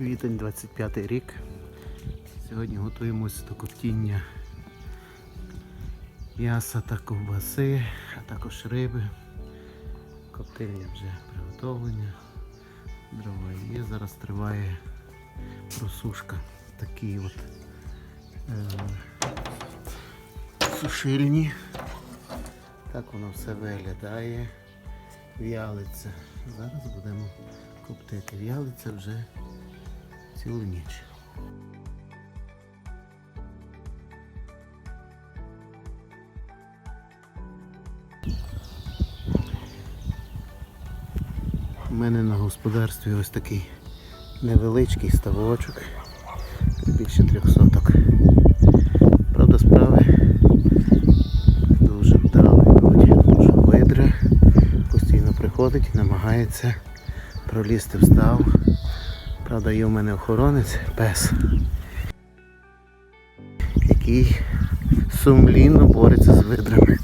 Квітень 25 рік. Сьогодні готуємося до коптіння м'яса та ковбаси, а також риби. Коптильня вже приготовлення. Дрова є. Зараз триває просушка. Такі от е, сушильні. Так воно все виглядає. В'ялиться. Зараз будемо коптити. В'ялиться вже цілу ніч. У мене на господарстві ось такий невеличкий ставочок, більше трьох соток. Правда, справи дуже вдало йдуть, тому що постійно приходить і намагається пролізти в став. Правда, є в мене охоронець, пес, який сумлінно бореться з видрами.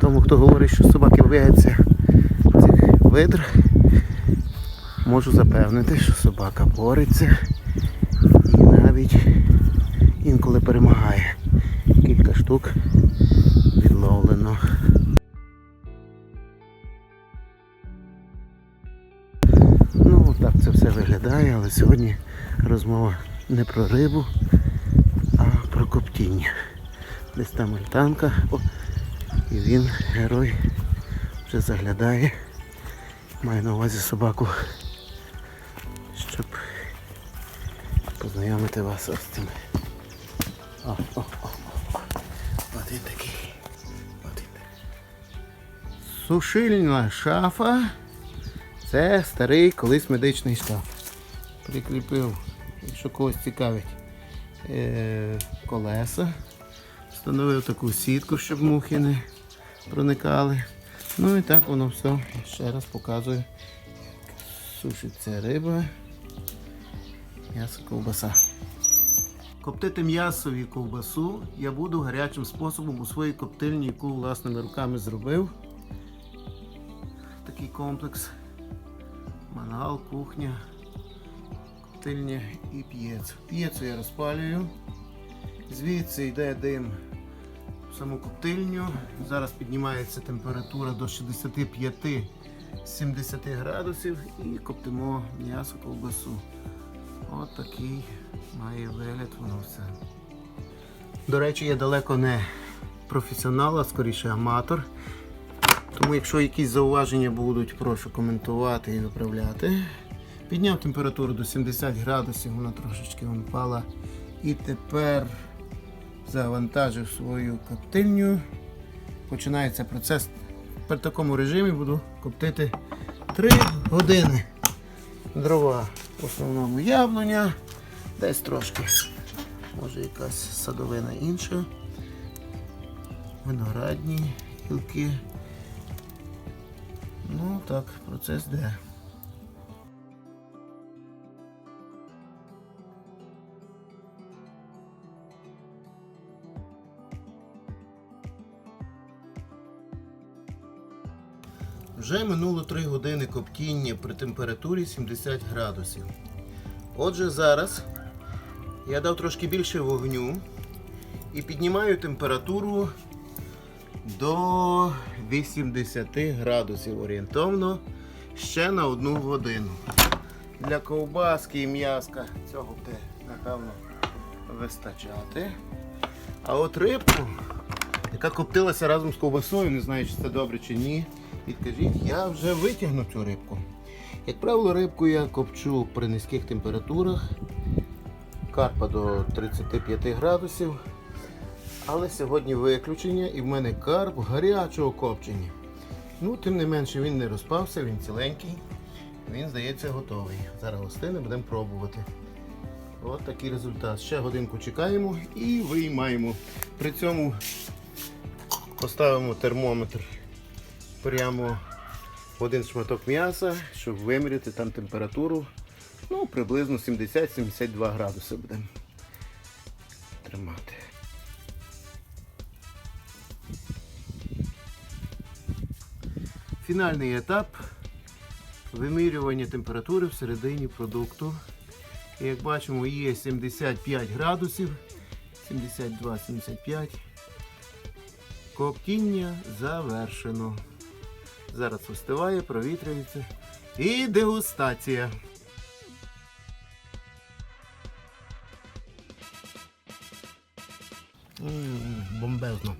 Тому хто говорить, що собаки бояться цих видр, можу запевнити, що собака бореться і навіть інколи перемагає. Кілька штук виглядає, але сьогодні розмова не про рибу, а про коптіння. Десь там альтанка. О, і він, герой, вже заглядає. Маю на увазі собаку, щоб познайомити вас з цими. О, о, о, о, о. От він такий. От він такий. Сушильна шафа. Це старий колись медичний штаб. Прикріпив, якщо когось цікавить, е- колеса. Встановив таку сітку, щоб мухи не проникали. Ну і так воно все. Ще раз показую. Сушиться риба, м'ясо ковбаса. Коптити м'ясо і ковбасу я буду гарячим способом у своїй коптильні, яку власними руками зробив. Такий комплекс. Мангал, кухня, коптильня і п'єц. П'єцу я розпалюю. Звідси йде дим в саму коптильню. Зараз піднімається температура до 65-70 градусів і коптимо м'ясо, ковбасу. От такий має вигляд воно все. До речі, я далеко не професіонал, а скоріше аматор. Тому якщо якісь зауваження будуть, прошу коментувати і виправляти. Підняв температуру до 70 градусів, вона трошечки впала. І тепер завантажив свою коптильню. Починається процес. При такому режимі буду коптити 3 години. Дрова в основному яблуня, десь трошки, може якась садовина інша. Виноградні гілки. Ну так, процес де. Вже минуло 3 години коптіння при температурі 70 градусів. Отже, зараз я дав трошки більше вогню і піднімаю температуру до 80 градусів орієнтовно ще на одну годину. Для ковбаски і м'яска цього буде, напевно, вистачати. А от рибку, яка коптилася разом з ковбасою, не знаю, чи це добре чи ні. Підкажіть, я вже витягну цю рибку. Як правило, рибку я копчу при низьких температурах, карпа до 35 градусів. Але сьогодні виключення і в мене карп гарячого копчення. Ну, тим не менше він не розпався, він ціленький. Він, здається, готовий. Зараз гостини будемо пробувати. От такий результат. Ще годинку чекаємо і виймаємо. При цьому поставимо термометр прямо в один шматок м'яса, щоб виміряти там температуру. Ну, приблизно 70-72 градуси будемо тримати. Фінальний етап вимірювання температури всередині продукту. І як бачимо, є 75 градусів. 72-75. Коптіння завершено. Зараз остиває, провітрюється. І дегустація. Бомбезно.